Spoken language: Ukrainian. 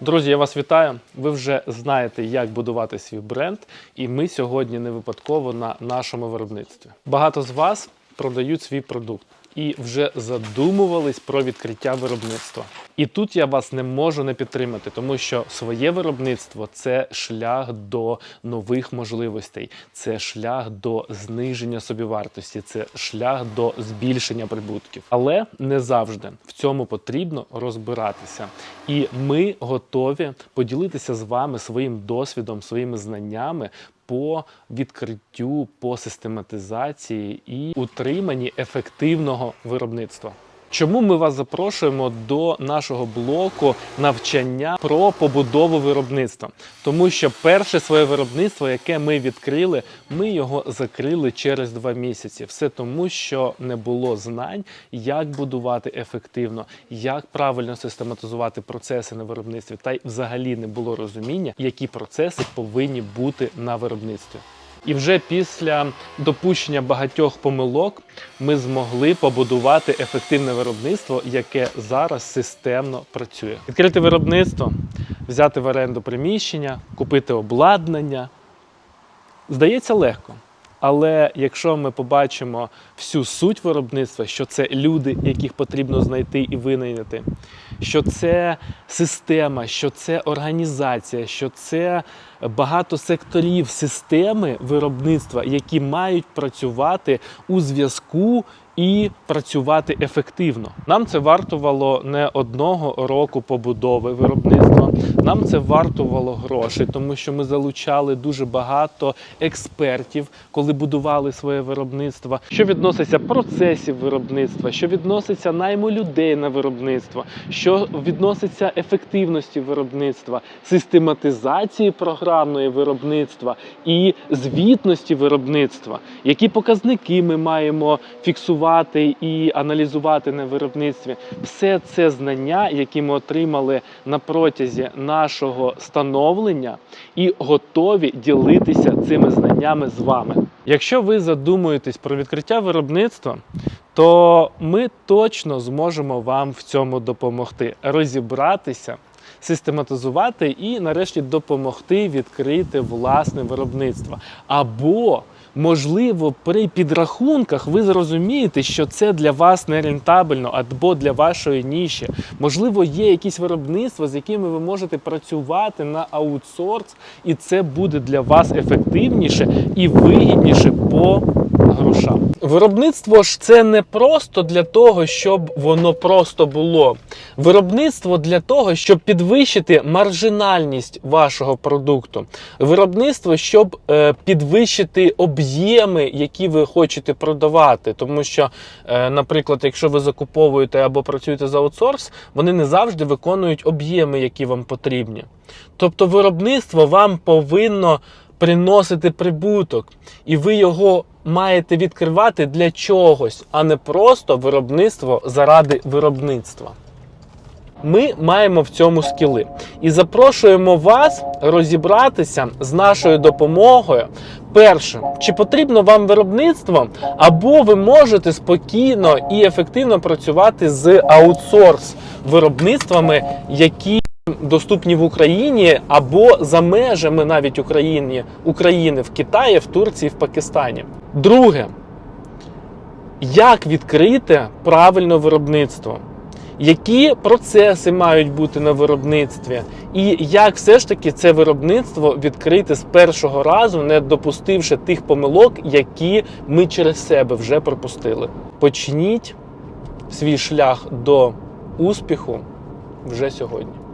Друзі, я вас вітаю. Ви вже знаєте, як будувати свій бренд, і ми сьогодні не випадково на нашому виробництві. Багато з вас продають свій продукт і вже задумувались про відкриття виробництва. І тут я вас не можу не підтримати, тому що своє виробництво це шлях до нових можливостей, це шлях до зниження собівартості, це шлях до збільшення прибутків. Але не завжди в цьому потрібно розбиратися. І ми готові поділитися з вами своїм досвідом, своїми знаннями. По відкриттю, по систематизації і утриманні ефективного виробництва. Чому ми вас запрошуємо до нашого блоку навчання про побудову виробництва? Тому що перше своє виробництво, яке ми відкрили, ми його закрили через два місяці. Все тому, що не було знань, як будувати ефективно, як правильно систематизувати процеси на виробництві, та й взагалі не було розуміння, які процеси повинні бути на виробництві. І вже після допущення багатьох помилок ми змогли побудувати ефективне виробництво, яке зараз системно працює. Відкрити виробництво, взяти в оренду приміщення, купити обладнання. Здається легко. Але якщо ми побачимо всю суть виробництва, що це люди, яких потрібно знайти і винайняти, що це система, що це організація, що це багато секторів системи виробництва, які мають працювати у зв'язку і працювати ефективно. Нам це вартувало не одного року побудови виробництва. Нам це вартувало грошей, тому що ми залучали дуже багато експертів, коли будували своє виробництво. Що відноситься процесів виробництва, що відноситься найму людей на виробництво, що відноситься ефективності виробництва, систематизації програмної виробництва і звітності виробництва, які показники ми маємо фіксувати і аналізувати на виробництві. Все це знання, які ми отримали на протязі нашого становлення, і готові ділитися цими знаннями з вами. Якщо ви задумуєтесь про відкриття виробництва, то ми точно зможемо вам в цьому допомогти розібратися. Систематизувати і, нарешті, допомогти відкрити власне виробництво. Або, можливо, при підрахунках ви зрозумієте, що це для вас не рентабельно, або для вашої ніші. Можливо, є якісь виробництва, з якими ви можете працювати на аутсорс, і це буде для вас ефективніше і вигідніше по грошам. Виробництво ж це не просто для того, щоб воно просто було. Виробництво для того, щоб підвищити маржинальність вашого продукту. Виробництво, щоб е, підвищити об'єми, які ви хочете продавати. Тому що, е, наприклад, якщо ви закуповуєте або працюєте за аутсорс, вони не завжди виконують об'єми, які вам потрібні. Тобто, виробництво вам повинно приносити прибуток, і ви його маєте відкривати для чогось, а не просто виробництво заради виробництва. Ми маємо в цьому скіли і запрошуємо вас розібратися з нашою допомогою. Перше, чи потрібно вам виробництво, або ви можете спокійно і ефективно працювати з аутсорс виробництвами, які доступні в Україні або за межами навіть України, України в Китаї, в Турції, в Пакистані. Друге, як відкрити правильно виробництво? Які процеси мають бути на виробництві, і як все ж таки це виробництво відкрити з першого разу, не допустивши тих помилок, які ми через себе вже пропустили. Почніть свій шлях до успіху вже сьогодні.